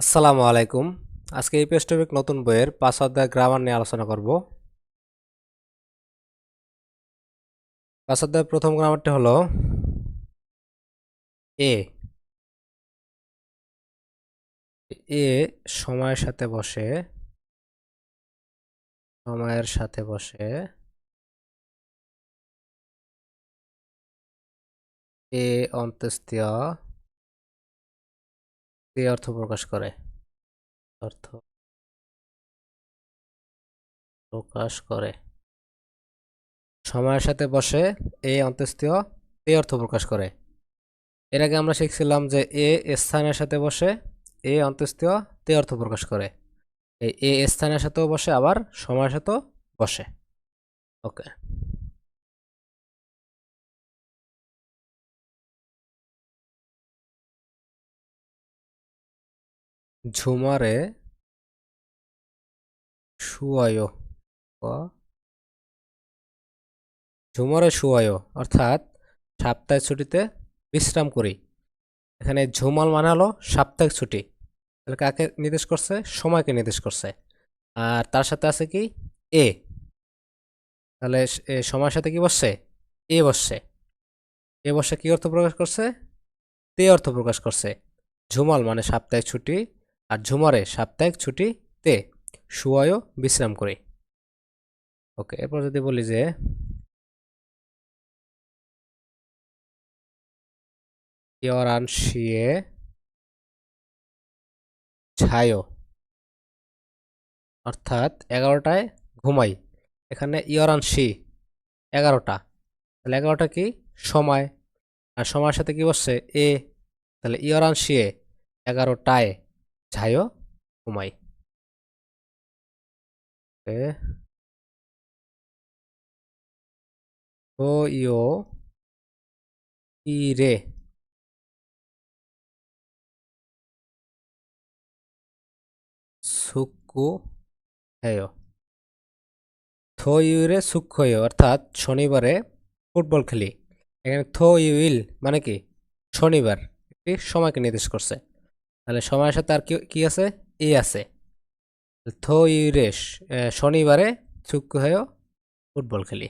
আসসালামু আলাইকুম। আজকে এই পেজ টপিক নতুন বইয়ের পাঁচ অধ্যায় গ্রামার নিয়ে আলোচনা করব। পাঁচ অধ্যায়ের প্রথম গ্রামারটি হলো এ এ সময়ের সাথে বসে, সময়ের সাথে বসে এ অন্ত্যেষ্টিয় এ অর্থ প্রকাশ করে। অর্থ প্রকাশ করে। সময়ের সাথে বসে এ অন্ত্যেষ্টিয় এ অর্থ প্রকাশ করে। এর আগে আমরা শিখছিলাম যে এ স্থানের সাথে বসে, এ অন্তস্থীয়, তে অর্থ প্রকাশ করে। এই এ স্থানের সাথেও বসে, আবার সময়ের সাথেও বসে। ওকে। ঝুমারে শুয়ায় ঝুমারে শুয়ায়, অর্থাৎ সাপ্তাহিক ছুটিতে বিশ্রাম করি। এখানে ঝুমাল মানে হলো সাপ্তাহিক ছুটি। তাহলে কাকে নির্দেশ করছে? সময়কে নির্দেশ করছে। আর তার সাথে আছে কি? এ। তাহলে সময়ের সাথে কি বসছে? এ বসছে। এ বসে কি অর্থ প্রকাশ করছে? তে অর্থ প্রকাশ করছে। ঝুমাল মানে সাপ্তাহিক ছুটি। আর ঝুমারে সাপ্তাহিক ছুটিতে শুয়ায়ও বিশ্রাম করি। ওকে, এরপর যদি বলি যে ইয়রান শিয়ে ছায়ও, অর্থাৎ এগারোটায় ঘুমাই। এখানে ইয়রান শি এগারোটা। তাহলে এগারোটা কি? সময়। আর সময়ের সাথে কি বসছে? এ। তাহলে ইয়রান শিয়ে এগারোটায় ঝায়ো ঘুমাই ও ইও ইরে সুকু হেয় থো ইউরে সুক্ষয় অর্থাৎ শনিবারে ফুটবল খেলি। এখানে থো ইউইল মানে কি? শনিবার। একটি সময়কে নির্দেশ করছে। তাহলে সময়ের সাথে আর কি আছে? এ আছে। থো ইউরে শনিবারে সুক্কু হয়েও ফুটবল খেলি।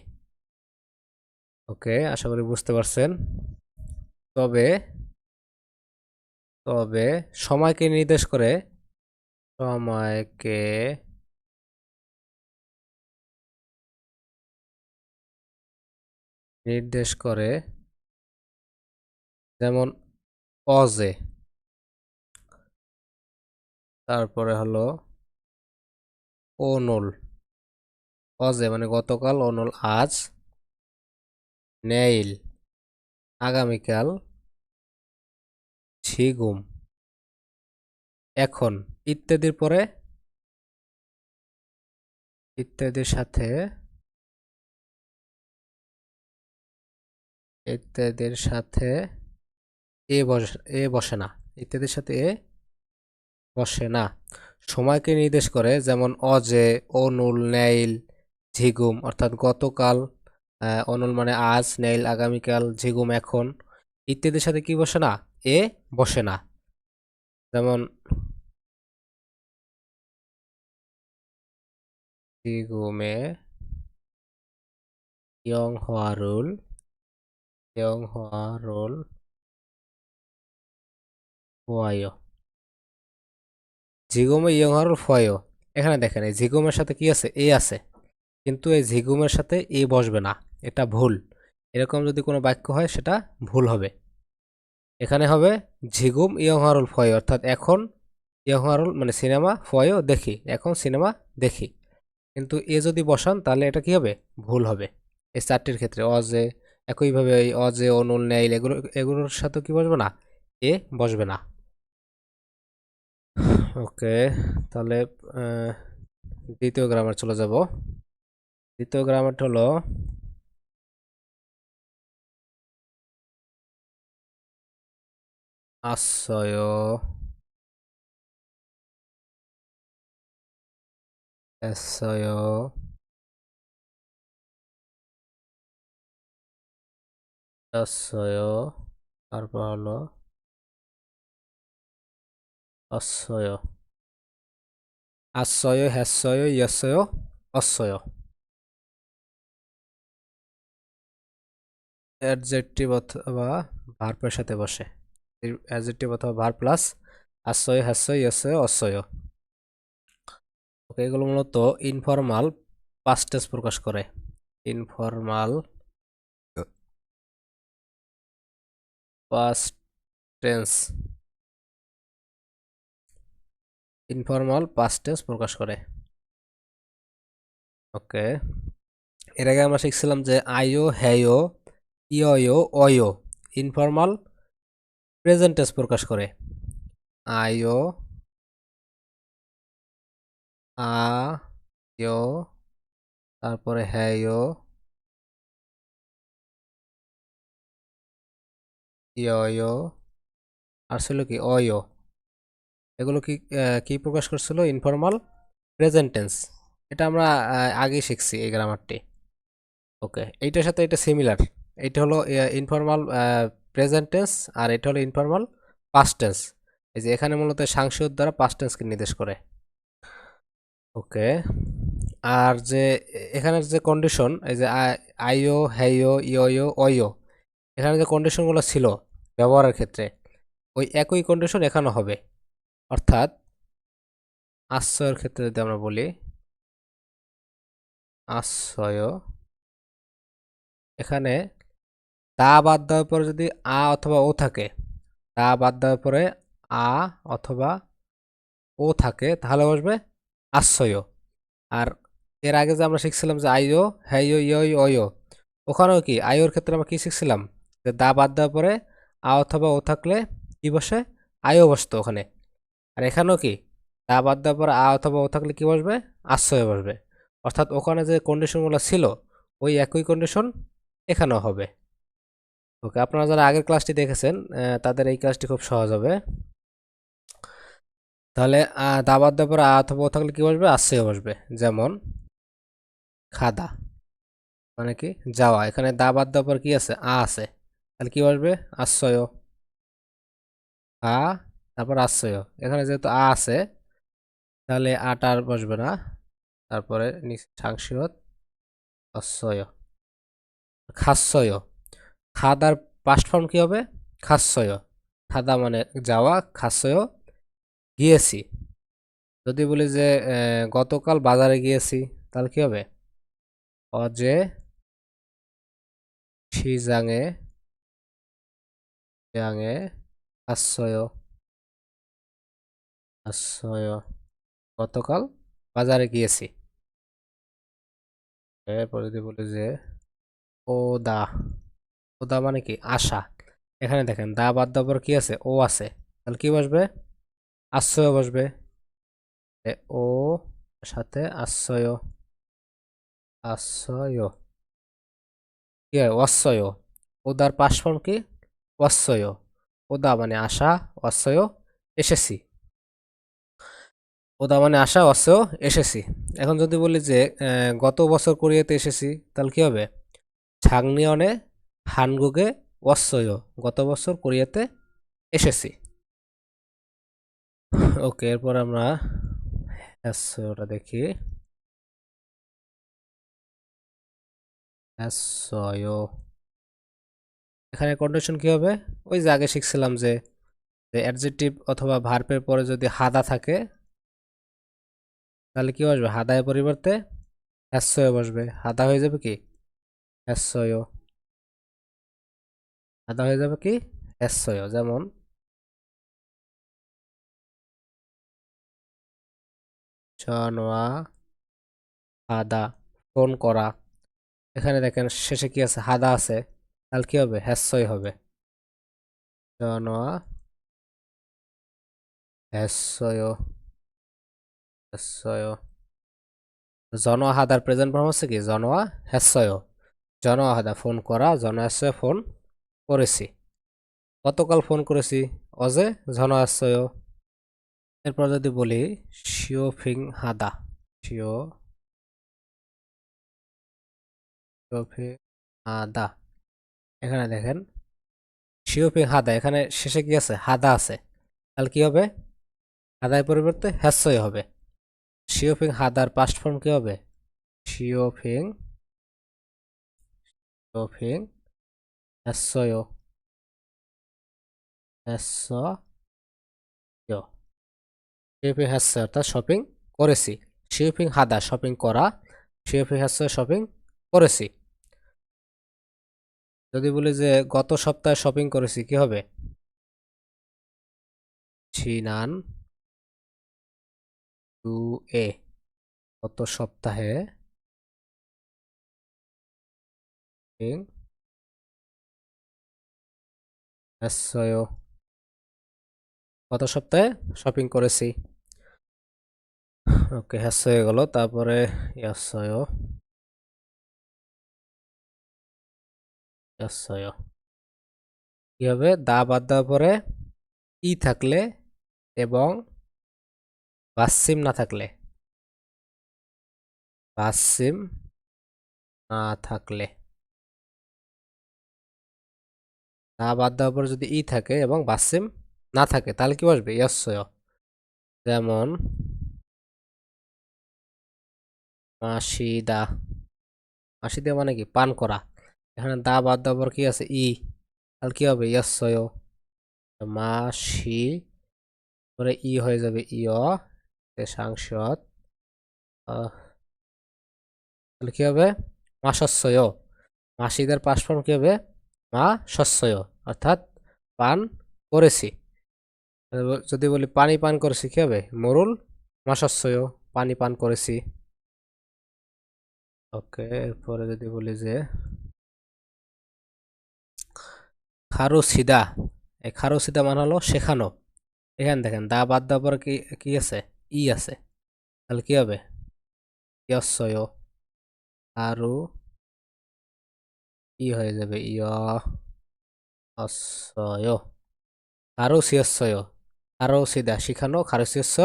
ওকে, আশা করি বুঝতে পারছেন। তবে তবে সময়কে নির্দেশ করে সময়কে নির্দেশ করে যেমন অজে। তারপরে হলো অনুল। অজে মানে গতকাল অনুল, আজ নেইল, আগামীকাল ছিগুম এখন ইত্যাদির পরে ইত্যাদির সাথে ইত্যাদির সাথে এ বসে এ বসে না। ইত্যাদির সাথে এ বসে, না। সময়কে নির্দেশ করে, যেমন অজে, অনুল, নেইল, ঝিগুম, অর্থাৎ গতকাল অনুল মানে আজ, নেইল আগামীকাল, ঝিগুম এখন, ইত্যাদির সাথে কি বসে, না? এ বসে, না। যেমন ঝিগুমে ইয়ং হারুল ইয়ং হওয়ারুল হোয়ায়। ঝিগুমে ইয়ংহারুল ফয়ও এখানে দেখেন, এই ঝিগুমের সাথে কি আছে? এ আছে। কিন্তু এই ঝিগুমের সাথে এ বসবে না। এটা ভুল। এরকম যদি কোনো বাক্য হয়, সেটা ভুল হবে। এখানে হবে ঝিগুম ইয়ংহারুল ফয় অর্থাৎ এখন ইয়ংহারুল মানে সিনেমা ফয়ও দেখি। এখন সিনেমা দেখি। কিন্তু এ যদি বসান, তাহলে এটা কি হবে? ভুল হবে। এই চারটির ক্ষেত্রে অজে, একইভাবে এই অজে, অনুল নেইল এগুলো, এগুলোর সাথে কি বসবে না? এ বসবে না। ওকে তাহলে দ্বিতীয় গ্রামার চলে যাব। দ্বিতীয় গ্রামারটা হলো আশ্রয়। আশ্রয়। আশ্রয় তারপর হলো অশ্বয় আশ্রয় হ্যাশ্বয় ইয়স্বয় অশ্বয় অ্যাডজেক্টিভ অথবা ভার্বের সাথে বসে। অ্যাডজেক্টিভ অথবা ভার প্লাস আশ্রয় হ্যাশ্বয় ইয়স্বয় অশ্বয় ওকে এগুলো মূলত ইনফর্মাল পাস্টেস প্রকাশ করে। Informal tense informal past tense প্রকাশ করে। ওকে। এর আগে আমরা শিখছিলাম যে আইও হ্যায়ো ইয়ো, অয়ো ইনফর্মাল প্রেজেন্ট টেন্স প্রকাশ করে। আইও আ তারপরে হ্যায়ো ইয়ো, আর ছিল কি, অয়ো। এগুলো কি কি প্রকাশ করছিল? ইনফর্মাল প্রেজেন্টেন্স এটা আমরা আগেই শিখছি এই গ্রামারটি ওকে এইটার সাথে এটা সিমিলার এটা হলো ইনফর্মাল প্রেজেন্টেন্স আর এটা হলো ইনফর্মাল পাস্ট টেন্স এই যে এখানে মূলত সাংসদ দ্বারা পাস্ট টেন্সকে নির্দেশ করে। ওকে আর যে, এখানের যে কন্ডিশন এই যে আইও হ্যাইও ইয়ো অয়ো এখানে যে কন্ডিশনগুলো ছিল ব্যবহারের ক্ষেত্রে, ওই একই কন্ডিশন এখানে হবে। অর্থাৎ আশ্রয়ের ক্ষেত্রে যদি আমরা বলি, আশ্রয়, এখানে দা বাদ দেওয়ার পরে যদি আ অথবা ও থাকে দা বাদ দেওয়ার পরে আ অথবা ও থাকে, তাহলে বসবে আশ্রয়। আর এর আগে যে আমরা শিখছিলাম যে আইও হ্যাইও ইয়, অয়ো, ওখানেও কি, আয়োর ক্ষেত্রে আমরা কি শিখছিলাম? যে দা বাদ দেওয়ার পরে আ অথবা ও থাকলে কি বসে? আয়ও বসতো ওখানে। আর এখানেও কি? দা বাদ দেওয়ার পরে আ অথবা ও থাকলে কি বসবে? আশ্রয় বসবে। অর্থাৎ ওখানে যে কন্ডিশনগুলো ছিল ওই একই কন্ডিশন এখানেও হবে। ওকে আপনারা যারা আগের ক্লাসটি দেখেছেন তাদের এই ক্লাসটি খুব সহজ হবে। তাহলে আহ, দা বাদ দেওয়ার পর আ অথবা ও থাকলে কি বসবে? আশ্রয় বসবে। যেমন খাদা মানে কি? যাওয়া। এখানে দা বাদ দেওয়ার পর কি আছে? আ আছে। তাহলে কি বসবে? আশ্রয়। আ তারপর আশ্রয়। এখানে যেহেতু আ আছে, তাহলে আটা আর বসবে না। তারপরে সাংসিয়ত অশ্বয় খাস্যয় খাদার পাস্ট ফর্ম কি হবে? খাস্যয় খাদা মানে যাওয়া খাস্যয় গিয়েছি। যদি বলি যে গতকাল বাজারে গিয়েছি, তাহলে কি হবে? অজে শিজাঙে জাঙে আশ্রয়। আশ্রয় গতকাল বাজারে গিয়েছি। এরপর যদি বলি যে ও দা ও দা মানে কি? আশা। এখানে দেখেন, দা বাদ পর কি আছে? ও আছে। তাহলে কি বসবে? আশ্রয় বসবে। ও সাথে আশ্রয়। আশ্রয়। কি হয়? অশ্বয় ওদার পাশ ফর্ম কি? অশ্বয় ওদা মানে আশা অশ্বয় এসেছি। ওদা মানে আশা অশ্বয় এসেছি। এখন যদি বলি যে গত বছর কোরিয়াতে এসেছি, তাহলে কি হবে? ছাংনিয়নে হানগুগে অশ্বয় গত বছর কোরিয়াতে এসেছি। ওকে, এরপর আমরা ওটা দেখি। এখানে কন্ডিশন কি হবে? ওই যে আগে শিখছিলাম যে অ্যাডজেক্টিভ অথবা ভার্বের পরে যদি হাদা থাকে তাহলে কি বসবে? হাদায় পরিবর্তে হ্যাসয় বসবে। হাদা হয়ে যাবে কি? হ্যাসয় হাদা হয়ে যাবে কি? হ্যাসয় যেমন হাদা, ফোন করা। এখানে দেখেন শেষে কি আছে? হাদা আছে। তাহলে কি হবে? হ্যাসয় হবে। হ্যাসয় হ্যাসয় জনয়া হাদার প্রেজেন্ট ফর্ম হচ্ছে কি? জনয়া হ্যাসয় জনয়া হাদা ফোন করা জনয়াসয় ফোন করেছি। গতকাল ফোন করেছি, অজে জনয়াসয় এরপর যদি বলি শিও ফিং হাদা। শিও হাদা। এখানে দেখেন শিওফিং হাদা। এখানে শেষে কি আছে? হাদা আছে। তাহলে কি হবে? হাদায় পরিবর্তে হ্যাসয় হবে। শিওফিং হাদার পাস্ট ফর্ম কি হবে? শিওফিং শিওফিং হ্যাসয় হ্যাসয় শিওফিং হ্যাসয় অর্থাৎ শপিং করেছি। শিওফিং হাদা শপিং করা। শিওফিং হ্যাসয় শপিং করেছি। যদি বলি যে গত সপ্তাহে শপিং করেছি, কি হবে? ছিনান টু এ গত সপ্তাহে গত সপ্তাহে শপিং করেছি। ওকে হ্যাস হয়ে গেল। তারপরে ইয়াসয় ইয়াসয় কি হবে দা বাদ দেওয়ার পরে ই থাকলে এবং বাসিম না থাকলে? বাসিম না থাকলে। দা বাদ দেওয়ার পরে যদি ই থাকে এবং বাসিম না থাকে, তাহলে কি বসবে? ইয়াসয় যেমন মাসিদা। মাসিদা মানে কি? পান করা। এখানে দা বাদ দেওয়ার পর কি আছে? ই। তাহলে কি হবে? ইয়াসয় মাসি পরে ই হয়ে যাবে ইয় সাংসদ। তাহলে কি হবে? মা শস্যয় মাসিদের পাশফর্ম কি হবে? মা শস্যয় অর্থাৎ পান করেছি। যদি বলি পানি পান করেছি কি হবে? মরুল, মা শস্যয় পানি পান করেছি। ওকে, এরপরে যদি বলি যে খারু সিদা এই খারু সিদা মানে হলো শেখানো। এখানে দেখেন, দা বাদ দেওয়ার পরে কি কি আছে? ই আছে। তাহলে কি হবে? ইয়সয় আরু ই হয়ে যাবে ইয় অসয় আরও সিয়সয় আরও সিদা শিখানো খারসিয়স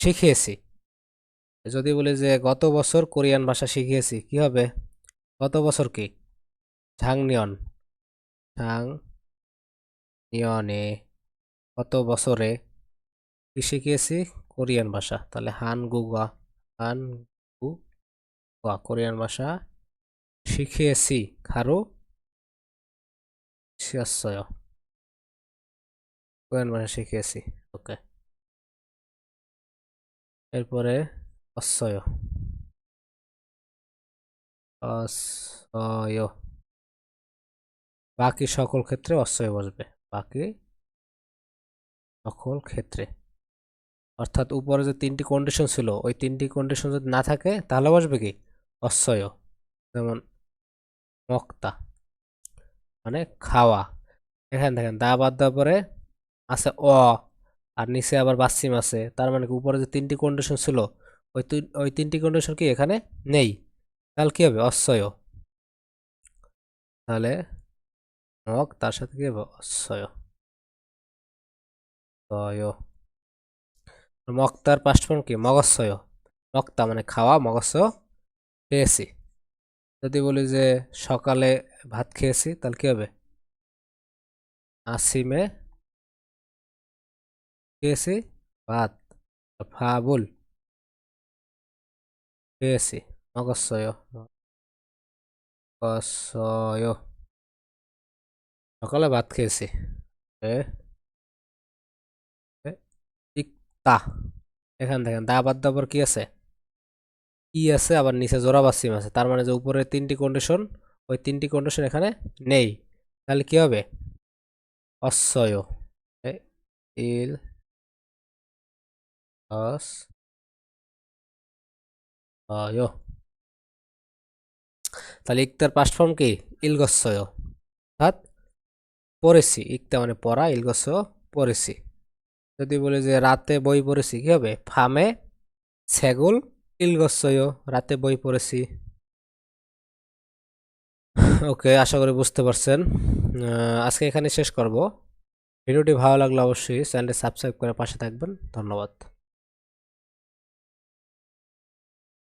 শিখিয়েছি। যদি বলি যে গত বছর কোরিয়ান ভাষা শিখিয়েছি, কি হবে? গত বছর কি? ঝাংনিয়ন। ঝাং নিয়নে গত বছরে কি শিখিয়েছি? কোরিয়ান ভাষা। তাহলে হান গুগা হান গু গা কোরিয়ান ভাষা। শিখিয়েছি খারু। শিয়াশ্চয় কোরিয়ান ভাষা শিখিয়েছি ওকে। এরপরে অশ্বয় অশ্বয় বাকি সকল ক্ষেত্রে অশ্বয় বসবে। বাকি সকল ক্ষেত্রে। অর্থাৎ উপরে যে তিনটি কন্ডিশন ছিল, ওই তিনটি কন্ডিশন যদি না থাকে, তাহলে বসবে কি? অশ্বয় যেমন মক্তা মানে খাওয়া। এখানে দেখেন, দা বাদ দেওয়ার পরে আছে অ, আর নিচে আবার বাসিম আছে। তার মানে উপরে যে তিনটি কন্ডিশন ছিল, ওই ওই তিনটি কন্ডিশন কি এখানে নেই। তাহলে কি হবে? অশ্বয় তাহলে মগ তার সাথে কি হবে? অশ্বয় মক্তার ফর্ম কি? মগস্বয়। মক্তা মানে খাওয়া, মগস্বয় পেয়েছি। যদি বলি যে সকালে ভাত খেয়েছি, তাহলে কি হবে? আসিমে খেয়েছি ভাত, ফাবুল পেয়েছি, মগস্বয় মগস্বয়। সকালে ভাত খেয়েছি। ইকতা এখান দেখেন দা বাদ দাবার কি আছে? ই আছে, আবার নিচে জোড়া বাসিম আছে। তার মানে যে উপরে তিনটি কন্ডিশন ওই তিনটি কন্ডিশন এখানে নেই। তাহলে কি হবে? অশ্বয় ইল তাহলে ইকতার পাস্ট ফর্ম কি? ইলগস্বয় অর্থাৎ পড়েছি ইকতা মানে পড়া ইলগস্বয় পড়েছি যদি বলি যে রাতে বই পড়েছি, কি হবে? ফামে সেগুল ইলগসয়, রাতে বই পড়েছি। ওকে, আশা করি বুঝতে পারছেন। আজকে এখানে শেষ করব। ভিডিওটি ভালো লাগলে অবশ্যই চ্যানেলটি সাবস্ক্রাইব করে পাশে থাকবেন। ধন্যবাদ।